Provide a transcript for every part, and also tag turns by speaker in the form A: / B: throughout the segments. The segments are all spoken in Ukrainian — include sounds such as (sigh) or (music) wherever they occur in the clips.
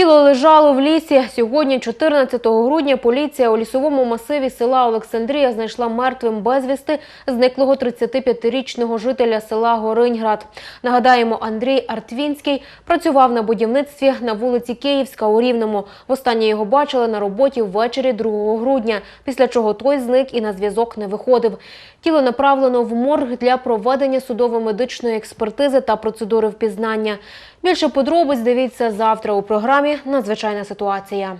A: Тіло лежало в лісі. Сьогодні, 14 грудня, поліція у лісовому масиві села Олександрія знайшла мертвим безвісти зниклого 35-річного жителя села Гориньград. Нагадаємо, Андрій Артвінський працював на будівництві на вулиці Київська у Рівному. Востаннє його бачили на роботі ввечері 2 грудня, після чого той зник і на зв'язок не виходив. Тіло направлено в морг для проведення судово-медичної експертизи та процедури впізнання. Більше подробиць дивіться завтра у програмі Надзвичайна ситуація.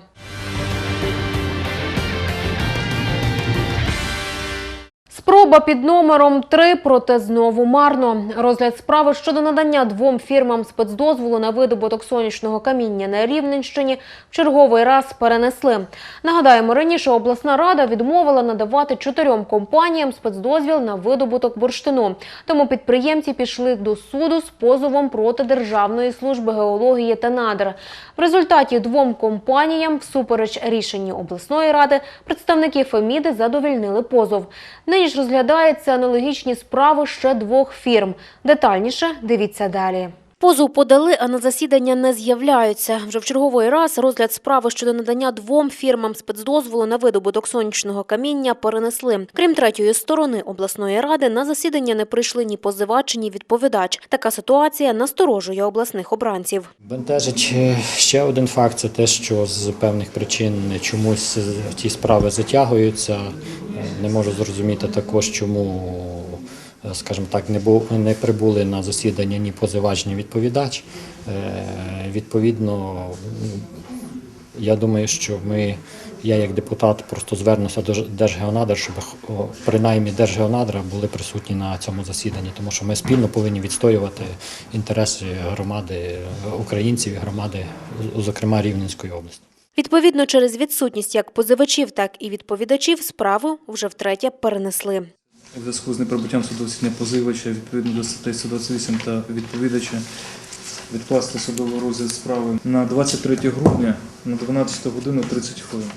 A: Спроба під номером 3, проте знову марно. Розгляд справи щодо надання двом фірмам спецдозволу на видобуток сонячного каміння на Рівненщині в черговий раз перенесли. Нагадаємо, раніше обласна рада відмовила надавати чотирьом компаніям спецдозвіл на видобуток бурштину. Тому підприємці пішли до суду з позовом проти Державної служби геології та надр. В результаті двом компаніям, всупереч рішенню обласної ради, представники Феміди задовільнили позов. Нині ж розглядаються аналогічні справи ще двох фірм. Детальніше дивіться далі. Позов подали, а на засідання не з'являються. Вже в черговий раз розгляд справи щодо надання двом фірмам спецдозволу на видобуток сонячного каміння перенесли. Крім третьої сторони обласної ради, на засідання не прийшли ні позивач, ні відповідач. Така ситуація насторожує обласних обранців.
B: Бентежить е, ще один факт це те, що з певних причин чомусь е, ті справи затягуються. Е, Не можу зрозуміти також, чому, скажімо так, не бу- не прибули на засідання ні позивач, ні відповідач. Е, Відповідно, я думаю, що ми, я як депутат, просто звернуся до Держгеонадр, щоб принаймні Держгеонадра були присутні на цьому засіданні, тому що ми спільно повинні відстоювати інтереси громади е, українців і громади, зокрема Рівненської області.
A: Відповідно, через відсутність як позивачів, так і відповідачів справу вже втретє перенесли.
C: У зв'язку з неприбуттям судового позивача відповідно до статей 128 та відповідача відкласти судовий розгляд справи на 23 грудня на 12 годину 30 хвилин.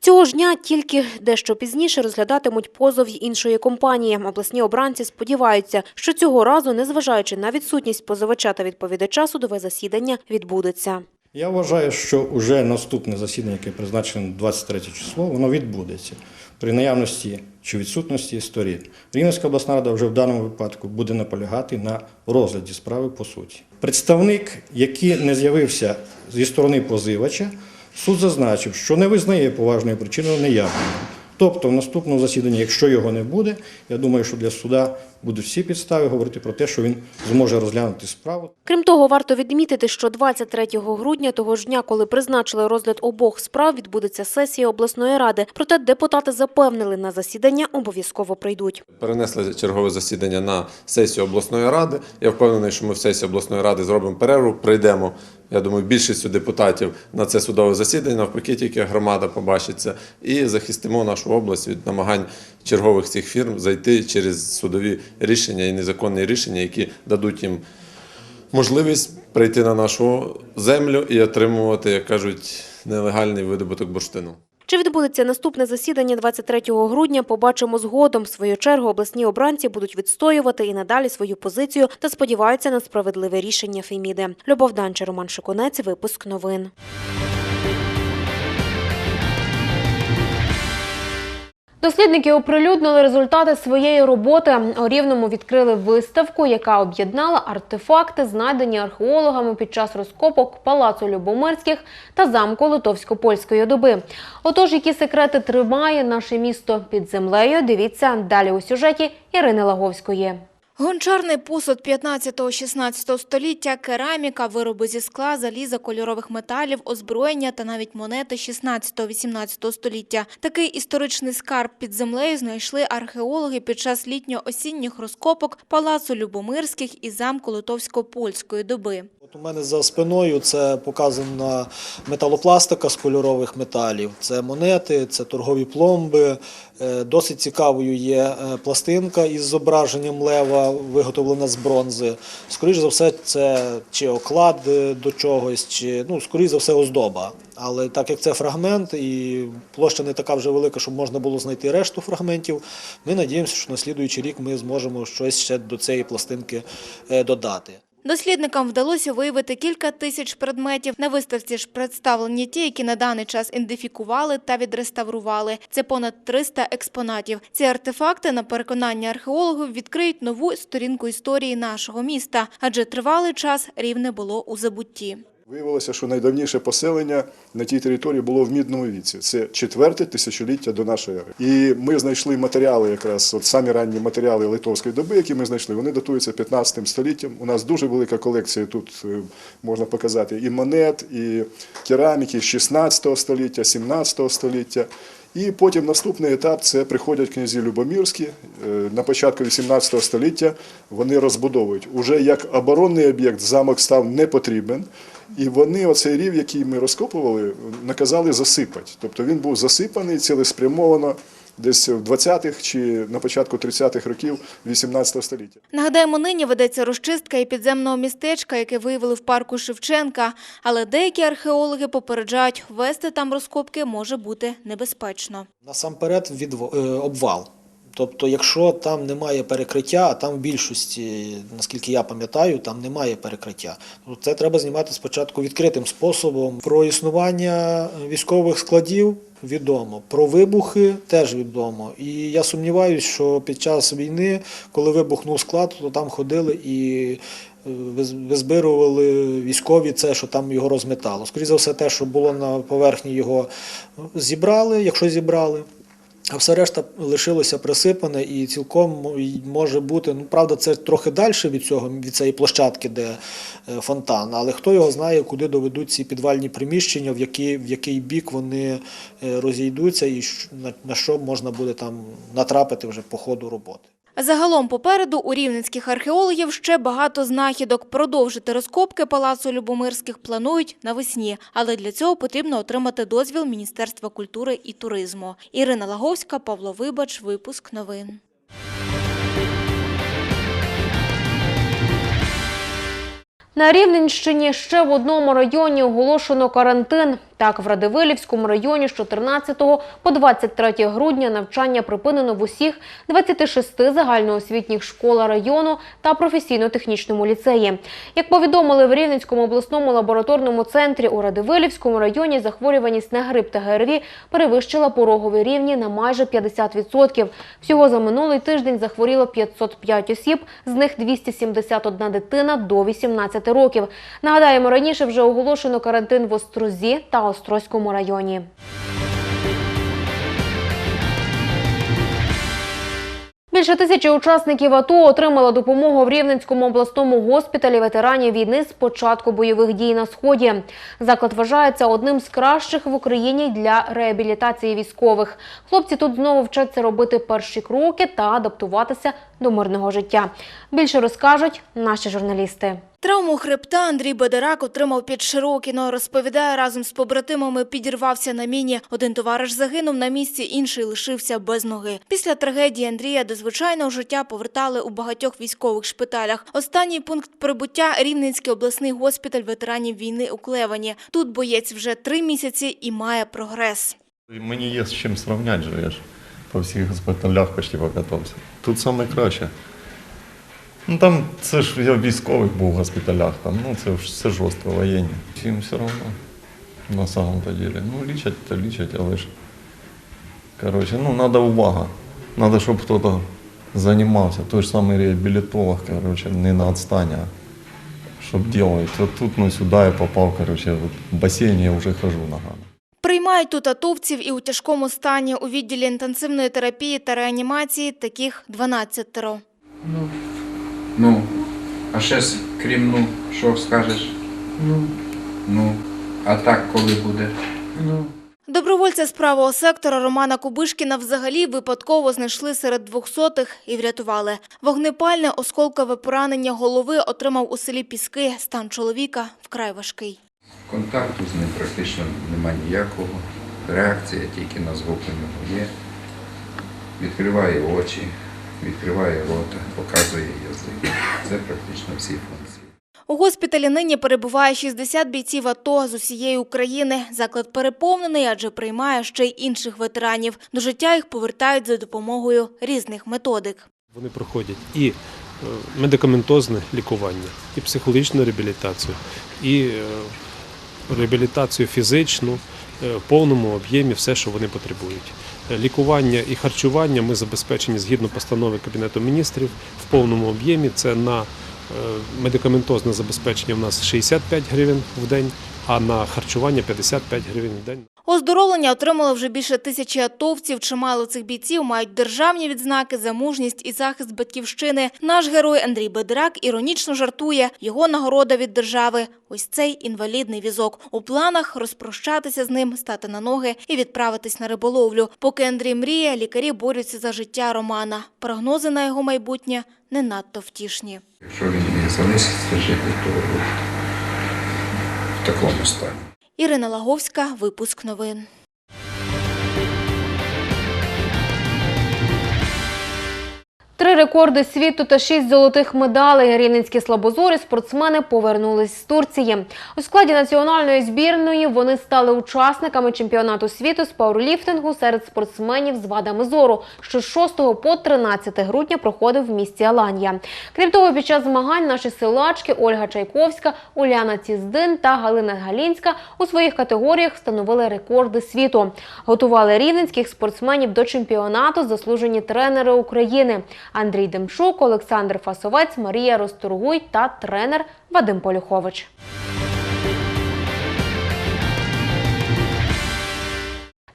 A: Цього ж дня тільки дещо пізніше розглядатимуть позов іншої компанії. Обласні обранці сподіваються, що цього разу, незважаючи на відсутність позивача та відповідача, судове засідання відбудеться.
D: Я вважаю, що вже наступне засідання, яке призначено на 23 число, воно відбудеться при наявності чи відсутності сторін. Рівненська обласна рада вже в даному випадку буде наполягати на розгляді справи по суті. Представник, який не з'явився зі сторони позивача, суд зазначив, що не визнає поважною причиною неявлення. Тобто, в наступному засіданні, якщо його не буде, я думаю, що для суда будуть всі підстави говорити про те, що він зможе розглянути справу.
A: Крім того, варто відмітити, що 23 грудня того ж дня, коли призначили розгляд обох справ, відбудеться сесія обласної ради. Проте депутати запевнили, на засідання обов'язково прийдуть.
E: Перенесли чергове засідання на сесію обласної ради. Я впевнений, що ми в сесії обласної ради зробимо перерву, прийдемо. Я думаю, більшістю депутатів на це судове засідання, навпаки, тільки громада побачиться, і захистимо нашу область від намагань чергових цих фірм зайти через судові рішення і незаконні рішення, які дадуть їм можливість прийти на нашу землю і отримувати, як кажуть, нелегальний видобуток бурштину.
A: Чи відбудеться наступне засідання 23 грудня, побачимо згодом. В свою чергу обласні обранці будуть відстоювати і надалі свою позицію та сподіваються на справедливе рішення Феміди. Любов Данча, Роман Шикунець, випуск новин. Дослідники оприлюднили результати своєї роботи. У Рівному відкрили виставку, яка об'єднала артефакти, знайдені археологами під час розкопок палацу Любомирських та замку Литовсько-польської доби. Отож, які секрети тримає наше місто під землею, дивіться далі у сюжеті Ірини Лаговської.
F: Гончарний посуд 15-16 століття, кераміка, вироби зі скла, заліза, кольорових металів, озброєння та навіть монети 16-18 століття. Такий історичний скарб під землею знайшли археологи під час літньо-осінніх розкопок палацу Любомирських і замку Литовсько-польської доби.
G: От у мене за спиною це показана металопластика з кольорових металів. Це монети, це торгові пломби, Досить цікавою є е, пластинка із зображенням лева, виготовлена з бронзи. Скоріше за все, це чи оклад е, до чогось, чи ну, скоріше за все, оздоба. Але так як це фрагмент і площа не така вже велика, щоб можна було знайти решту фрагментів, ми надіємося, що на слідуючий рік ми зможемо щось ще до цієї пластинки е, додати.
F: Дослідникам вдалося виявити кілька тисяч предметів. На виставці ж представлені ті, які на даний час ідентифікували та відреставрували. Це понад 300 експонатів. Ці артефакти, на переконання археологів, відкриють нову сторінку історії нашого міста, адже тривалий час рівне було у забутті.
H: Виявилося, що найдавніше поселення на тій території було в мідному віці. Це четверте тисячоліття до нашої ери. І ми знайшли матеріали, якраз от самі ранні матеріали литовської доби, які ми знайшли. Вони датуються 15 століттям. У нас дуже велика колекція тут е, можна показати і монет, і кераміки 16 століття, 17 століття. І потім наступний етап це приходять князі Любомірські. Е, На початку 18 століття вони розбудовують. Уже як оборонний об'єкт замок став не потрібен. І вони оцей рів, який ми розкопували, наказали засипати. Тобто він був засипаний цілеспрямовано десь в 20-х чи на початку 30-х років 18 століття.
F: Нагадаємо, нині ведеться розчистка і підземного містечка, яке виявили в парку Шевченка. Але деякі археологи попереджають, вести там розкопки може бути небезпечно.
G: Насамперед відво- е, обвал. Тобто, якщо там немає перекриття, а там в більшості, наскільки я пам'ятаю, там немає перекриття. то Це треба знімати спочатку відкритим способом. Про існування військових складів відомо, про вибухи теж відомо. І я сумніваюся, що під час війни, коли вибухнув склад, то там ходили і е, визбирували військові це, що там його розметало. Скоріше за все, те, що було на поверхні його зібрали, якщо зібрали. А все решта лишилося присипане і цілком може бути. Ну, правда, це трохи далі від цього, від цієї площадки, де е, фонтан. Але хто його знає, куди доведуть ці підвальні приміщення, в який, в який бік вони е, розійдуться, і на, на що можна буде там натрапити вже по ходу роботи.
F: Загалом попереду у рівненських археологів ще багато знахідок. Продовжити розкопки палацу Любомирських планують навесні, але для цього потрібно отримати дозвіл Міністерства культури і туризму. Ірина Лаговська, Павло Вибач, випуск новин.
A: На Рівненщині ще в одному районі оголошено карантин. Так, в Радивилівському районі з 14 по 23 грудня навчання припинено в усіх 26 загальноосвітніх школах району та професійно-технічному ліцеї. Як повідомили в Рівненському обласному лабораторному центрі у Радивилівському районі, захворюваність на грип та ГРВІ перевищила порогові рівні на майже 50%. Всього за минулий тиждень захворіло 505 осіб, з них 271 дитина до 18 років. Нагадаємо, раніше вже оголошено карантин в Острозі та Острозькому районі. Більше тисячі учасників АТО отримали допомогу в Рівненському обласному госпіталі ветеранів війни з початку бойових дій на сході. Заклад вважається одним з кращих в Україні для реабілітації військових. Хлопці тут знову вчаться робити перші кроки та адаптуватися до мирного життя. Більше розкажуть наші журналісти.
F: Травму хребта Андрій Бедерак отримав під Широкіно. Розповідає, разом з побратимами підірвався на міні. Один товариш загинув на місці, інший лишився без ноги. Після трагедії Андрія до звичайного життя повертали у багатьох військових шпиталях. Останній пункт прибуття – Рівненський обласний госпіталь ветеранів війни у Клевані. Тут боєць вже три місяці і має прогрес.
I: Мені є з чим сравняти, я ж по всіх госпіталях почти покатався. Тут саме краще. Ну там це ж я в військових був в госпіталях, там, ну це ж все жорстко воєнні. Всім все одно, на самом-то деле. Ну, лічать то лічать, але ж. Коротше, ну треба увага. Треба, щоб хтось займався. Той ж самий реабілітолог, коротше, не на відстання. Щоб делать. От тут ну, сюди я попав, коротше, в басейні я вже хожу ногами.
F: Приймають тут атовців і у тяжкому стані. У відділі інтенсивної терапії та реанімації таких 12
J: Ну, а ще з- крім ну, що скажеш? Ну. Ну, а так коли буде?
F: Добровольця з правого сектора Романа Кубишкіна взагалі випадково знайшли серед двохсотих і врятували. Вогнепальне осколкове поранення голови отримав у селі Піски. Стан чоловіка вкрай важкий.
J: Контакту з ним практично немає ніякого. Реакція тільки на звук у нього є. відкриває очі, відкриває рота, показує язик. Це практично всі функції.
F: У госпіталі нині перебуває 60 бійців АТО з усієї України. Заклад переповнений, адже приймає ще й інших ветеранів. До життя їх повертають за допомогою різних методик.
K: Вони проходять і е, медикаментозне лікування, і психологічну реабілітацію, і е, реабілітацію фізичну е, в повному об'ємі все, що вони потребують. Лікування і харчування ми забезпечені згідно постанови Кабінету міністрів в повному об'ємі. Це на е, медикаментозне забезпечення у нас 65 гривень в день, а на харчування 55 гривень в день.
F: Оздоровлення отримало вже більше тисячі атовців. Чимало цих бійців мають державні відзнаки за мужність і захист батьківщини. Наш герой Андрій Бедрак іронічно жартує. Його нагорода від держави – ось цей інвалідний візок. У планах розпрощатися з ним, стати на ноги і відправитись на риболовлю. Поки Андрій мріє, лікарі борються за життя Романа. Прогнози на його майбутнє не надто втішні.
J: Якщо він міг залишитися жити, то в такому стані.
F: Ірина Лаговська, випуск новин.
A: Три рекорди світу та шість золотих медалей. Рівненські слабозорі спортсмени повернулись з Турції. У складі національної збірної вони стали учасниками чемпіонату світу з пауерліфтингу серед спортсменів з вадами зору, що з 6 по 13 грудня проходив в місті Аланія. Крім того, під час змагань наші силачки Ольга Чайковська, Уляна Ціздин та Галина Галінська у своїх категоріях встановили рекорди світу. Готували рівненських спортсменів до чемпіонату заслужені тренери України Андрій Демчук, Олександр Фасовець, Марія Ростургуй та тренер Вадим Полюхович.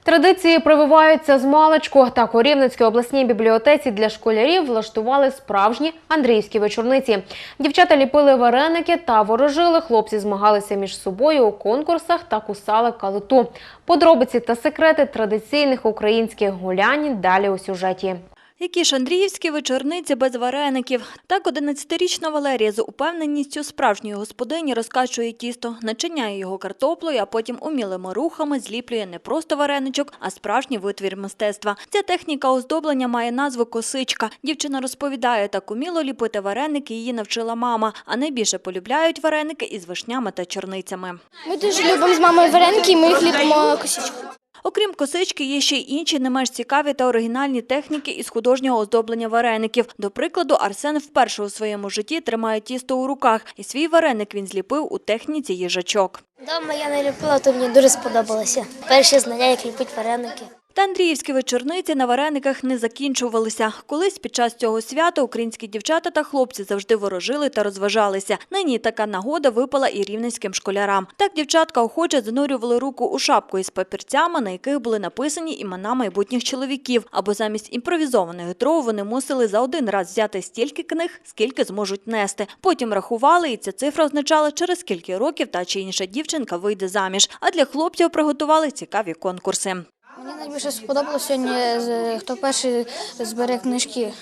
A: Традиції прививаються з маличку. Так у Рівненській обласній бібліотеці для школярів влаштували справжні андріївські вечорниці. Дівчата ліпили вареники та ворожили. Хлопці змагалися між собою у конкурсах та кусали калиту. Подробиці та секрети традиційних українських гулянь далі у сюжеті.
L: Які ж Андріївські вечорниці без вареників. Так 11-річна Валерія з упевненістю справжньої господині розкачує тісто, начиняє його картоплею, а потім умілими рухами зліплює не просто вареничок, а справжній витвір мистецтва. Ця техніка оздоблення має назву косичка. Дівчина розповідає, так уміло ліпити вареники її навчила мама, а найбільше полюбляють вареники із вишнями та чорницями.
M: Ми дуже любимо з мамою вареники, ми їх ліпимо косичку.
L: Окрім косички, є ще й інші не менш цікаві та оригінальні техніки із художнього оздоблення вареників. До прикладу, Арсен вперше у своєму житті тримає тісто у руках, і свій вареник він зліпив у техніці їжачок.
M: Дома я не ліпила, то мені дуже сподобалося. Перші знання, як ліпить вареники.
L: Та Андріївські вечорниці на варениках не закінчувалися. Колись під час цього свята українські дівчата та хлопці завжди ворожили та розважалися. Нині така нагода випала і рівненським школярам. Так дівчатка охоче занурювали руку у шапку із папірцями, на яких були написані імена майбутніх чоловіків. Або замість імпровізованих дров вони мусили за один раз взяти стільки книг, скільки зможуть нести. Потім рахували, і ця цифра означала, через скільки років та чи інша дівчинка вийде заміж. А для хлопців приготували цікаві конкурси.
M: Мені найбільше сподобалося сьогодні, хто перший збере книжки.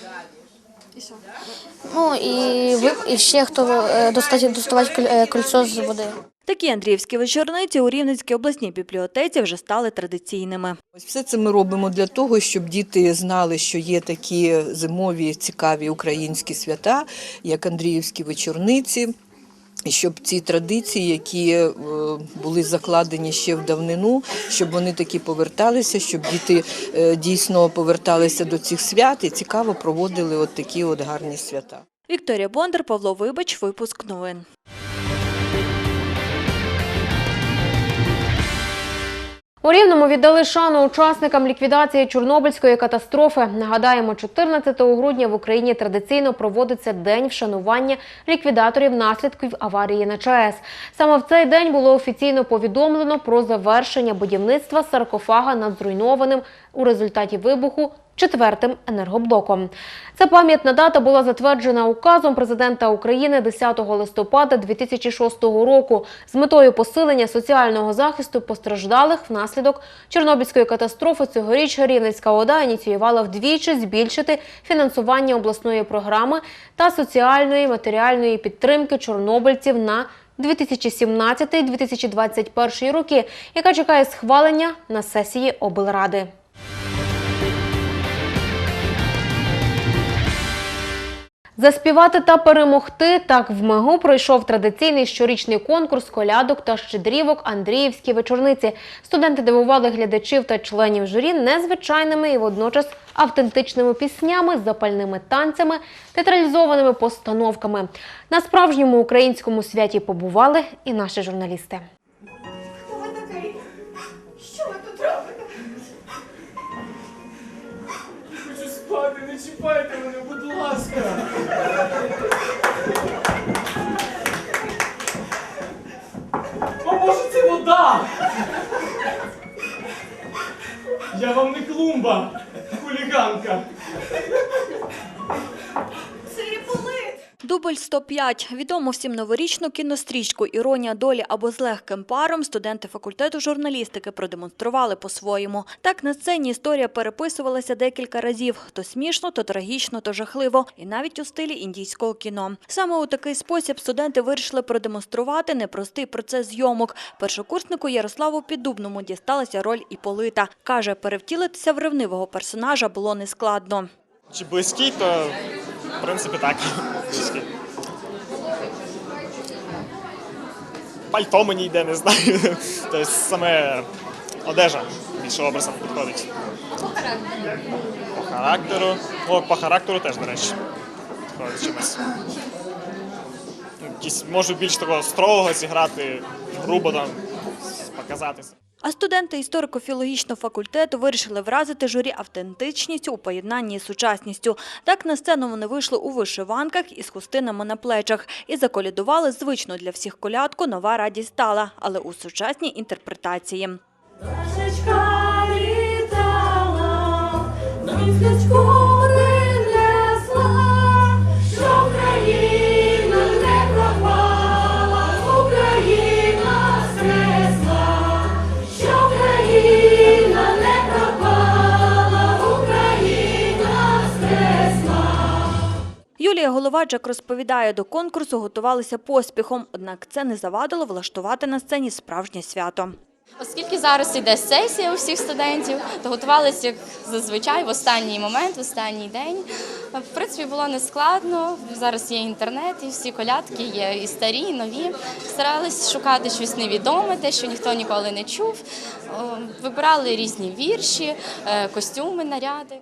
M: Ну і, вип- і ще хто е, достать, доставати е, кольцо з води.
L: Такі Андріївські вечорниці у Рівненській обласній бібліотеці вже стали традиційними.
N: Ось все це ми робимо для того, щоб діти знали, що є такі зимові цікаві українські свята, як Андріївські вечорниці. Щоб ці традиції, які е, були закладені ще в давнину, щоб вони такі поверталися, щоб діти е, дійсно поверталися до цих свят і цікаво проводили от такі от гарні свята.
L: Вікторія Бондар, Павло Вибач, випуск новин.
A: Рівному віддали шану учасникам ліквідації Чорнобильської катастрофи. Нагадаємо, 14 грудня в Україні традиційно проводиться день вшанування ліквідаторів наслідків аварії на ЧАЕС. Саме в цей день було офіційно повідомлено про завершення будівництва саркофага над зруйнованим у результаті вибуху четвертим енергоблоком. Ця пам'ятна дата була затверджена указом президента України 10 листопада 2006 року з метою посилення соціального захисту постраждалих внаслідок Чорнобильської катастрофи. Цьогоріч Рівненська ОДА ініціювала вдвічі збільшити фінансування обласної програми та соціальної матеріальної підтримки чорнобильців на 2017-2021 роки, яка чекає схвалення на сесії облради. Заспівати та перемогти так в МЕГУ пройшов традиційний щорічний конкурс колядок та щедрівок Андріївські вечорниці. Студенти дивували глядачів та членів журі незвичайними і водночас автентичними піснями, запальними танцями, театралізованими постановками. На справжньому українському святі побували і наші журналісти.
O: Хто ви такий? Що ви тут
P: не чіпайте мене, будь ласка. О боже, це вода! Я вам не клумба, хуліганка.
L: Дубль 105. Відому всім новорічну кінострічку «Іронія долі» або «З легким паром» студенти факультету журналістики продемонстрували по-своєму. Так на сцені історія переписувалася декілька разів. То смішно, то трагічно, то жахливо. І навіть у стилі індійського кіно. Саме у такий спосіб студенти вирішили продемонструвати непростий процес зйомок. Першокурснику Ярославу Піддубному дісталася роль Іполита. Каже, перевтілитися в ревнивого персонажа було нескладно.
P: Чи близький, то в принципі так. Пальто мені йде, не знаю. (laughs) Тобто саме одежа більше образом підходить. По характеру. О, по характеру теж, до речі. Підходить чимось. Ну, Якісь, можу більш такого строгого зіграти, грубо там показатися.
L: А студенти історико-філологічного факультету вирішили вразити журі автентичністю у поєднанні з сучасністю. Так на сцену вони вийшли у вишиванках із хустинами на плечах і заколядували звичну для всіх колядку «Нова радість стала», але у сучасній інтерпретації.
O: Пташечка літала,
L: Юлія Головаджак розповідає, до конкурсу готувалися поспіхом, однак це не завадило влаштувати на сцені справжнє свято.
Q: Оскільки зараз іде сесія у всіх студентів, то готувалися як зазвичай в останній момент, в останній день. В принципі, було не складно. Зараз є інтернет, і всі колядки є і старі, і нові. Старались шукати щось невідоме, те, що ніхто ніколи не чув. Вибирали різні вірші, е, костюми, наряди.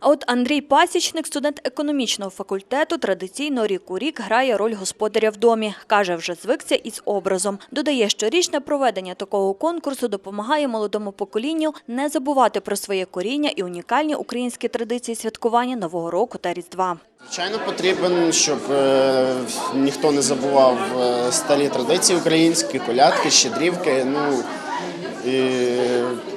L: А от Андрій Пасічник, студент економічного факультету, традиційно рік у рік грає роль господаря в домі. Каже, вже звикся із образом. Додає, щорічне проведення такого конкурсу допомагає молодому поколінню не забувати про своє коріння і унікальні українські традиції святкування Нового року та Різдва.
R: Звичайно, потрібен, щоб е, ніхто не забував е, старі традиції українські, колядки, щедрівки. Ну і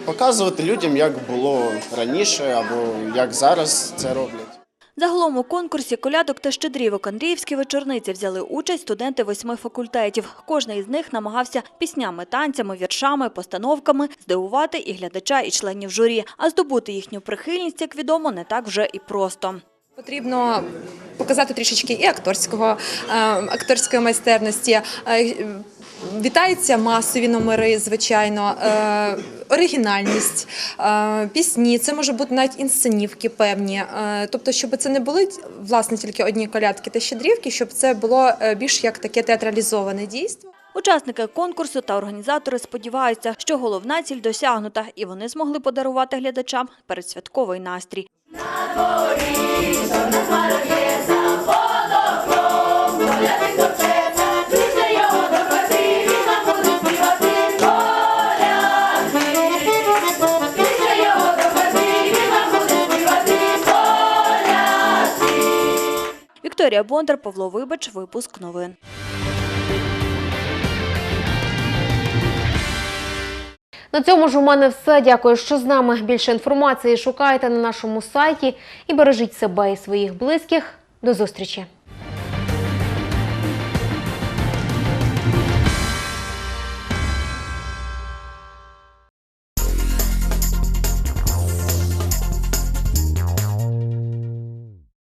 R: показувати людям, як було раніше або як зараз це роблять.
L: Загалом у конкурсі колядок та щедрівок Андріївські вечорниці взяли участь студенти восьми факультетів. Кожний із них намагався піснями, танцями, віршами, постановками здивувати і глядача, і членів журі. А здобути їхню прихильність, як відомо, не так вже і просто.
S: Потрібно показати трішечки і акторського, е, акторської майстерності. Е, Вітаються масові номери, звичайно, е, оригінальність, е, пісні. Це може бути навіть інсценівки певні. Е, тобто, щоб це не були власне тільки одні колядки та щедрівки, щоб це було е, більш як таке театралізоване дійство.
L: Учасники конкурсу та організатори сподіваються, що головна ціль досягнута, і вони змогли подарувати глядачам передсвятковий настрій. Вікторія Бондар, Павло Вибач, випуск новин.
A: На цьому ж у мене все. Дякую, що з нами. Більше інформації шукайте на нашому сайті і бережіть себе і своїх близьких. До зустрічі!